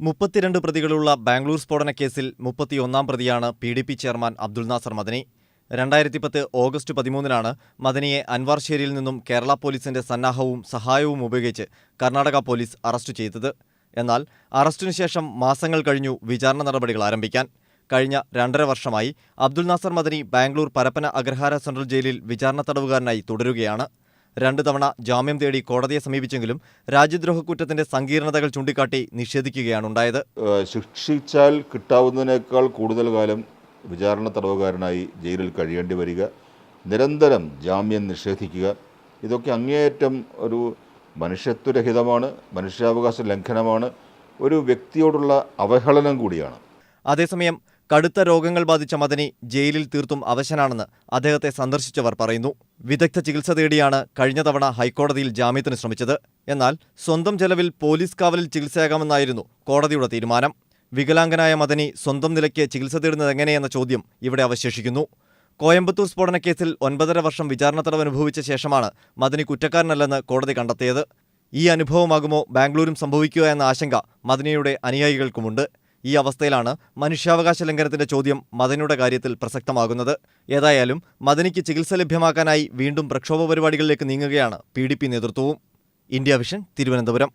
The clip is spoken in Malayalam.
മുപ്പത്തിരണ്ട് പ്രതികളുള്ള ബാംഗ്ലൂർ സ്ഫോടന കേസിൽ മുപ്പത്തിയൊന്നാം പ്രതിയാണ് P D P chairman Abdul Nasser Madani. രണ്ടായിരത്തി പത്ത് ഓഗസ്റ്റ് പതിമൂന്നിനാണ് മദനിയെ അൻവാർശേരിയിൽ നിന്നും കേരള പോലീസിന്റെ സന്നാഹവും സഹായവും ഉപയോഗിച്ച് കർണാടക പോലീസ് അറസ്റ്റ് ചെയ്തത്. എന്നാൽ അറസ്റ്റിനു ശേഷം മാസങ്ങൾ കഴിഞ്ഞു വിചാരണ നടപടികൾ ആരംഭിക്കാൻ. കഴിഞ്ഞ രണ്ടര വർഷമായി അബ്ദുൾ നാസർ മദനി ബാംഗ്ലൂർ പരപ്പന അഗ്രഹാര സെൻട്രൽ ജയിലിൽ വിചാരണ തടവുകാരനായി തുടരുകയാണ്. രണ്ട് തവണ ജാമ്യം തേടി കോടതിയെ സമീപിച്ചെങ്കിലും രാജ്യദ്രോഹ കുറ്റത്തിന്റെ സങ്കീർണതകൾ ചൂണ്ടിക്കാട്ടി നിഷേധിക്കുകയാണുണ്ടായത് ഉണ്ടായത്. ശിക്ഷിച്ചാൽ കിട്ടാവുന്നതിനേക്കാൾ കൂടുതൽ കാലം വിചാരണ തടവുകാരനായി ജയിലിൽ കഴിയേണ്ടി വരിക നിരന്തരം ജാമ്യം നിഷേധിക്കുക ഇതൊക്കെ അങ്ങേയറ്റം ഒരു മനുഷ്യത്വരഹിതമാണ് മനുഷ്യാവകാശ ലംഘനമാണ് ഒരു വ്യക്തിയോടുള്ള അവഹേളനം കൂടിയാണ്. അതേസമയം കടുത്ത രോഗങ്ങൾ ബാധിച്ച മദനി ജയിലിൽ തീർത്തും അവശനാണെന്ന് അദ്ദേഹത്തെ സന്ദർശിച്ചവർ പറയുന്നു. വിദഗ്ധ ചികിത്സ തേടിയാണ് കഴിഞ്ഞ തവണ ഹൈക്കോടതിയിൽ ജാമ്യത്തിന് ശ്രമിച്ചത്. എന്നാൽ സ്വന്തം ചെലവിൽ പോലീസ് കാവലിൽ ചികിത്സയാകാമെന്നായിരുന്നു കോടതിയുടെ തീരുമാനം. വികലാംഗനായ മദനി സ്വന്തം നിലയ്ക്ക് ചികിത്സ തേടുന്നത് എങ്ങനെയെന്ന ചോദ്യം ഇവിടെ അവശേഷിക്കുന്നു. കോയമ്പത്തൂർ സ്ഫോടനക്കേസിൽ ഒൻപതര വർഷം വിചാരണ തടവ് അനുഭവിച്ച ശേഷമാണ് മദനി കുറ്റക്കാരനല്ലെന്ന് കോടതി കണ്ടെത്തിയത്. ഈ അനുഭവമാകുമോ ബാംഗ്ലൂരും സംഭവിക്കുക എന്ന ആശങ്ക മദനിയുടെ അനുയായികൾക്കുമുണ്ട്. ഈ അവസ്ഥയിലാണ് മനുഷ്യാവകാശ ലംഘനത്തിന്റെ ചോദ്യം മദനിയുടെ കാര്യത്തിൽ പ്രസക്തമാകുന്നത്. ഏതായാലും മദനിക്ക് ചികിത്സ ലഭ്യമാക്കാനായി വീണ്ടും പ്രക്ഷോഭ പരിപാടികളിലേക്ക് നീങ്ങുകയാണ് പി നേതൃത്വവും. India Vision Thiruvananthapuram.